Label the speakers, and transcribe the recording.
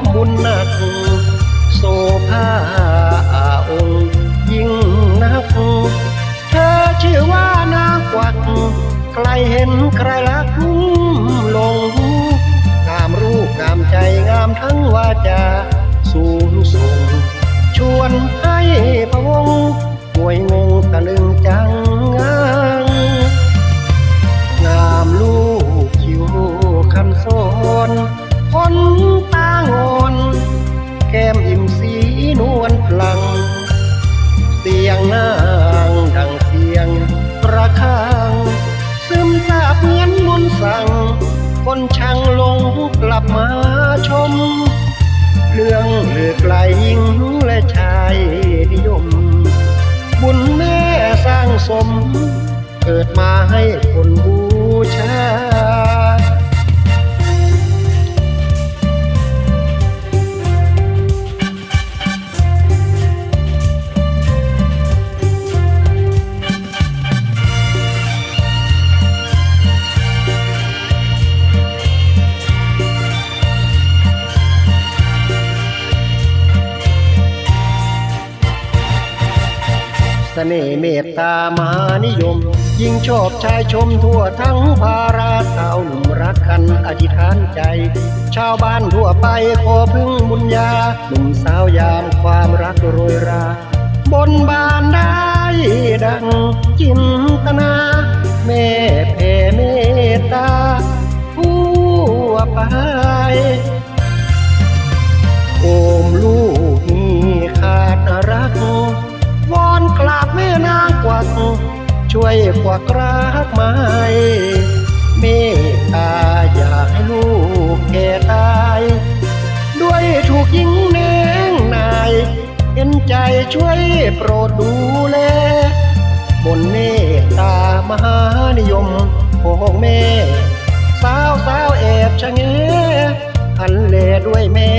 Speaker 1: มบุญนักโซภาองค์ยิ่งนัก เธอชื่อว่านางกวัก ใครเห็นใครรักหลง งามรูปงามใจงามทั้งวาจาสูงส่งชวนให้พะวงหวยงงตะลึงจังงังงามลูกคิวคันโซน คนตางอนแก้มอิ่มสีนวลพลัง เสียงนางดังเสียงประคัง ซึมซาบเหมือนมนสั่ง คนช่างลงกลับมาชม เรื่องเลือไกลหญิงและชายนิยม บุญแม่สร้างสม เกิดมาให้คนบูชา สน่ห์เมตตามหานิยม ยิ่งชอบชายชมทั่วทั้งภาราสาวหนุ่มรักกันอธิษฐานใจ ชาวบ้านทั่วไปขอพึ่งบุญญาหนุ่มสาวยามความรักโรยรา บนบานได้ ช่วกวักรักไม้เมตตาอย่าให้ลูกแก่ตาย ด้วยถูกยิงแนงนายเห็นใจช่วยโปรดดูแลบนเมตตามหานิยมของแม่ สาวสาวแอบชะเงหันเลด้วยแม่